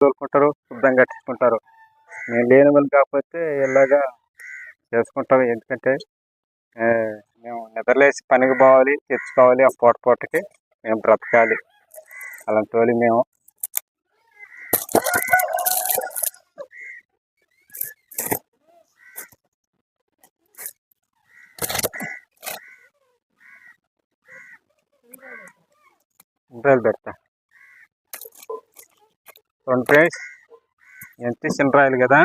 తోలుకుంటారు శుభ్రం కట్టించుకుంటారు మేము లేని వాళ్ళు కాకపోతే ఇలాగా చేసుకుంటాం. ఎందుకంటే మేము నిద్రలేసి పనికి పోవాలి తెచ్చుకోవాలి ఆ పూట పూటకి మేము బ్రతకాలి. అలాంటి వాళ్ళు మేము. ఉండ్రాలు పెడతా రెండు ఫ్రెండ్స్. ఎంత చిన్నరాయలు కదా.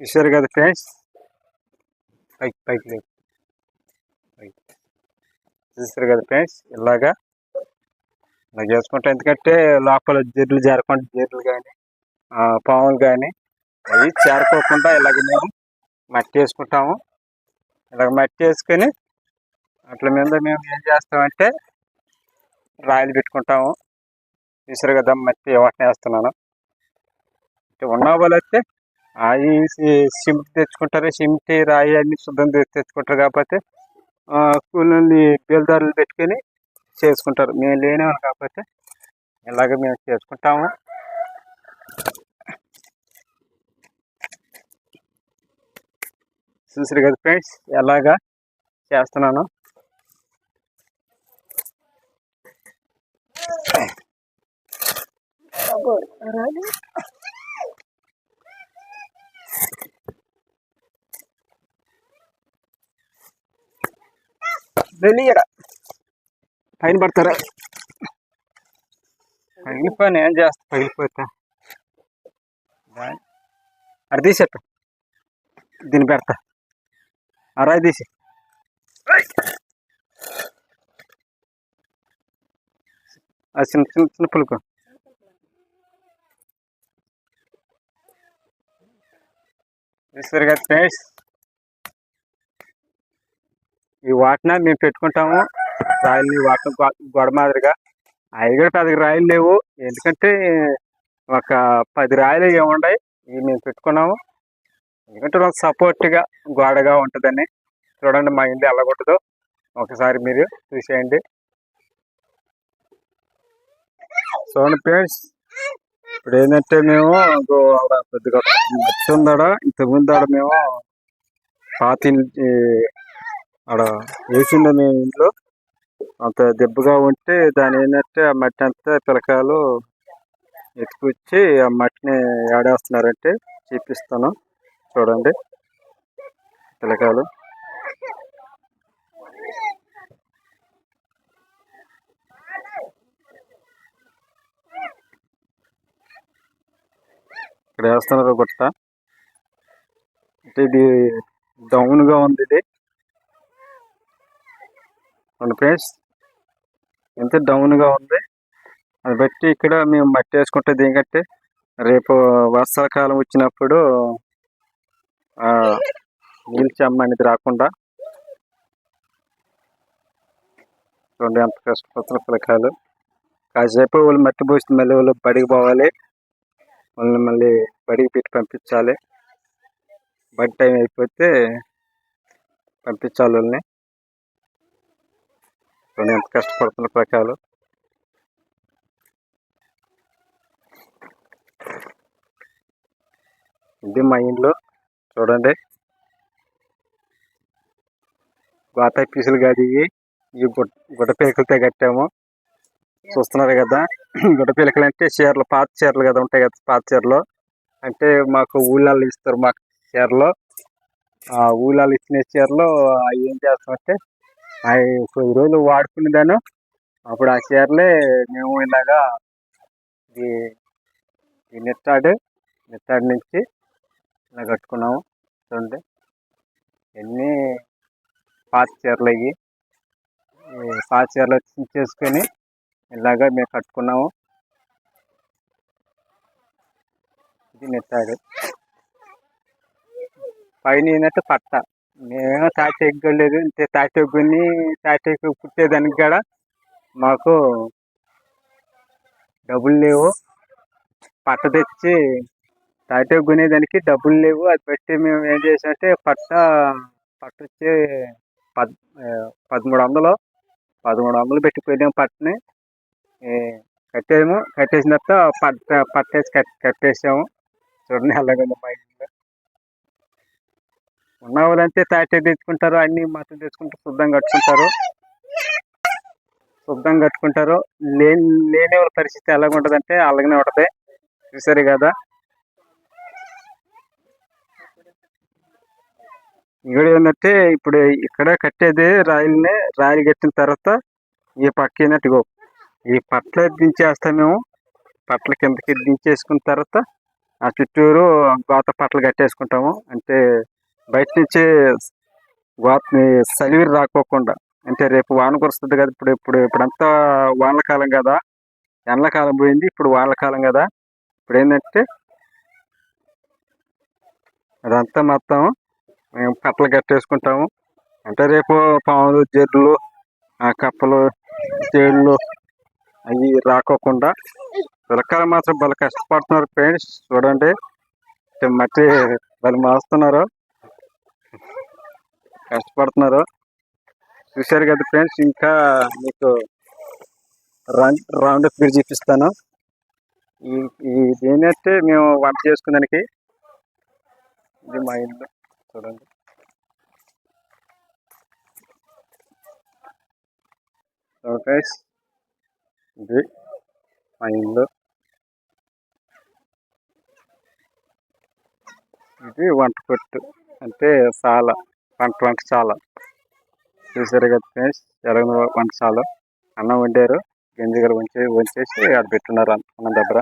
చూసారు కదా ఫ్రెండ్స్. పైకి పైకి లేదు పైకి. చూసారు కదా ఫ్రెండ్స్. ఇలాగా ఇలా చేసుకుంటాం ఎందుకంటే లోపల జీర్లు జారకుండా జీర్లు కానీ పాములు కానీ అవి చేరుకోకుండా ఇలాగ మేము మట్టి వేసుకుంటాము. ఇలాగ మట్టి వేసుకొని అట్ల మీద మేము ఏం చేస్తామంటే రాయిలు పెట్టుకుంటాము. చూసారు కదా మట్టి వాటిని వేస్తున్నాను. ఉన్న వాళ్ళు అయితే అవి సిమెంట్ తెచ్చుకుంటారు. సిమెంట్ రాయి అన్ని శుద్ధం తెచ్చుకుంటారు కాకపోతే కూలీని బేల్దారులు పెట్టుకొని చేసుకుంటారు. మేము లేనివాళ్ళు కాకపోతే ఇలాగ మేము చేసుకుంటాము. చూసారు కదా ఫ్రెండ్స్ ఎలాగా చేస్తున్నాను. వెళ్ళియడ పైన పడతారా? పగిలిపోయిన ఏం చేస్తా? పగిలిపోతా. అది తీసేట దీన్ని పెడతా. రాయి తీసి. ఆ చిన్న చిన్న చిన్న పులుకు చూస్తారు కదా ఫ్రెండ్స్ ఈ వాటిన మేము పెట్టుకుంటాము. రాయలు వాటిని గొడ మాదిరిగా. అవి కూడా పది రాయలు లేవు. ఎందుకంటే ఒక పది రాయలు ఏముండయి. ఇవి మేము పెట్టుకున్నాము. ఎందుకంటే మాకు సపోర్ట్గా గోడగా ఉంటుందని చూడండి మా ఇల్లు ఎలా ఒకసారి మీరు చూసేయండి. చూడండి ఫ్రెండ్స్. ఇప్పుడు ఏంటంటే మేము ఇంకో ఆడ పెద్దగా మచ్చి ఉందాడ ఇంతకుముందు ఆడ మేము పాత ఆడ వేసిండే మేము ఇంట్లో. అంత దెబ్బగా ఉంటే దాని ఏంటంటే ఆ మట్టి అంతా పిలకాయలు ఎత్తుకొచ్చి ఆ మట్టిని ఏడేస్తున్నారంటే చూపిస్తాను. చూడండి. పిలకాయలు. ఇక్కడ వేస్తున్నారు గుట్ట. అంటే ఇది డౌన్గా ఉంది ఇది. మన ప్లేస్ ఎంత డౌన్గా ఉంది అది బట్టి ఇక్కడ మేము మట్టి వేసుకుంటే దీనికంటే రేపు వర్షాకాలం వచ్చినప్పుడు ఆ, నీళ్ళు చెమ్మ అనేది రాకుండా చూడండి ఎంత కష్టపడుతున్న పిల్లకాయలు. కాసేపు వాళ్ళు మట్టి పోసి మళ్ళీ వాళ్ళు బడికి పోవాలి. వాళ్ళని మళ్ళీ బడికి పెట్టి పంపించాలి. బడి టైం అయిపోతే పంపించాలి వాళ్ళని. చూడండి ఎంత కష్టపడుతున్న పిల్లకాయలు ఇది మా ఇంట్లో చూడండి. గోత పీసులు కాదు ఇవి. ఇవి గుడ్డ గుడ్డ కట్టాము. చూస్తున్నారు కదా. గుడ్డ అంటే చీరలు పాత చీరలు కదా ఉంటాయి కదా పాత చీరలు. అంటే మాకు ఊళ్ళల్లో ఇస్తారు మాకు చీరలు. ఆ ఊళ్ళల్లో ఇచ్చిన చీరలు అవి ఏం చేస్తామంటే అవి కొద్ది రోజులు వాడుకునేదాను అప్పుడు ఆ చీరలే మేము ఇలాగా ఇది ఈ నెత్తాడు నెత్తాడు నుంచి ఇలా కట్టుకున్నాము. చూడండి. ఎన్ని పాత చీరలు ఇవి పాత చీరలు చేసుకొని ఇలాగా మేము కట్టుకున్నాము. ఇది నెత్తాడు పైన ఏంటంటే పట్ట. మేమేమో తాటి ఎగ్గలేదు అంటే తాటి ఎగ్గుని తాటి పుట్టేదానికి కూడా మాకు డబ్బులు లేవు. పట్ట తెచ్చి తాటే కొనేదానికి డబ్బులు లేవు. అది పెట్టి మేము ఏం చేసామంటే పట్ట పట్ట వచ్చి పద్ పదమూడు వందలు పదమూడు వందలు పెట్టి పట్టుని. పట్టని కట్టేసిన తర్వాత పట్ట పట్టేసి కట్ కట్టేసాము. చూడండి అలాగే మా ఇంట్లో ఉన్న వాళ్ళంతే తాటే తెచ్చుకుంటారు అన్ని మాత్రం తెచ్చుకుంటారు శుద్ధం కట్టుకుంటారు. శుద్ధం కట్టుకుంటారు. లేని లేని వాళ్ళ పరిస్థితి ఎలాగ ఉంటుందంటే అలాగనే ఉంటుంది. చూసారు కదా? ఇక్కడ ఏంటంటే ఇప్పుడు ఇక్కడ కట్టేది రాయిల్ని రాయిలు కట్టిన తర్వాత ఈ పక్క ఏంటంటే ఈ పట్ల దించేస్తాం మేము. పట్ల కిందకి దించేసుకున్న తర్వాత ఆ చుట్టూరు గోత పట్టలు కట్టేసుకుంటాము. అంటే బయట నుంచి వాటిని సలివిరి రాకోకుండా అంటే రేపు వాన కురుస్తుంది కదా ఇప్పుడు ఇప్పుడు ఇప్పుడంతా వానకాలం కదా ఎండాకాలం పోయింది ఇప్పుడు వానల కాలం కదా ఇప్పుడు ఏంటంటే అదంతా మొత్తం మేము పట్టలు కట్టేసుకుంటాము. అంటే రేపు పాములు జడ్లు ఆ కప్పలు చేళ్ళు అవి రాకోకుండా పిల్లకాయలు మాత్రం భలే కష్టపడుతున్నారు. ఫ్రెండ్స్ చూడండి మట్టి వాళ్ళు మాస్తున్నారు కష్టపడుతున్నారు. చూశారు కదా ఫ్రెండ్స్ ఇంకా మీకు రౌండ్ రౌండ్ ఫీడ్ చూపిస్తాను. ఈ ఇది అయితే మేము వంట చేసుకున్నానికి ఇది మా ఇల్లు. చూడండి. ఇది మా ఇల్లు. ఇది వంట కొట్టు. అంటే చాలా వంట వంట చాలా. చూసారు కదా ఫ్రెండ్స్ ఎలాగ వంట చాలా. అన్నం వండారు గింజగలు గారు వంచేసి ఆడ పెట్టున్నారు అన్నం దగ్గర.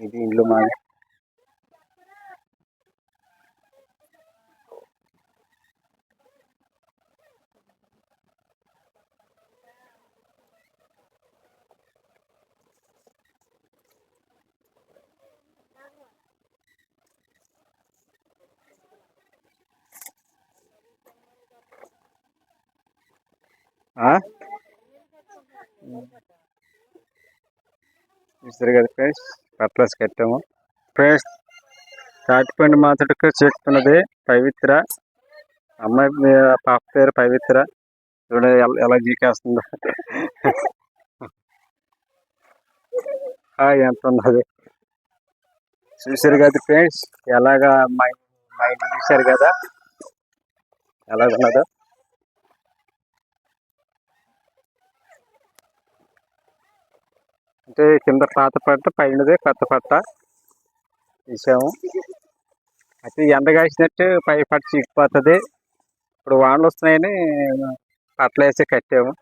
ఇది ఇల్లు మాది. ఆ? కదా ఫ్రెండ్స్ పట్లస్ కట్టాము. ఫ్రెండ్స్ తాటిపండు మాతడుకు చెప్తున్నది పవిత్ర. అమ్మాయి మీ పాప పేరు పవిత్ర. చూడ ఎలా- గీకేస్తుందో. హాయ్ ఎంత ఉన్నది? చూసారు కదా ఫ్రెండ్స్ ఎలాగా మా మా ఇంటి చూసారు కదా? ఎలాగ అంటే కింద పాత పట్ట పైనదే కొత్త పట్ట వేసాము. అయితే ఎండ కాసినట్టు పై పట్ట చీకిపోతుంది ఇప్పుడు వానలు వస్తున్నాయని పట్టలు వేసి కట్టాము.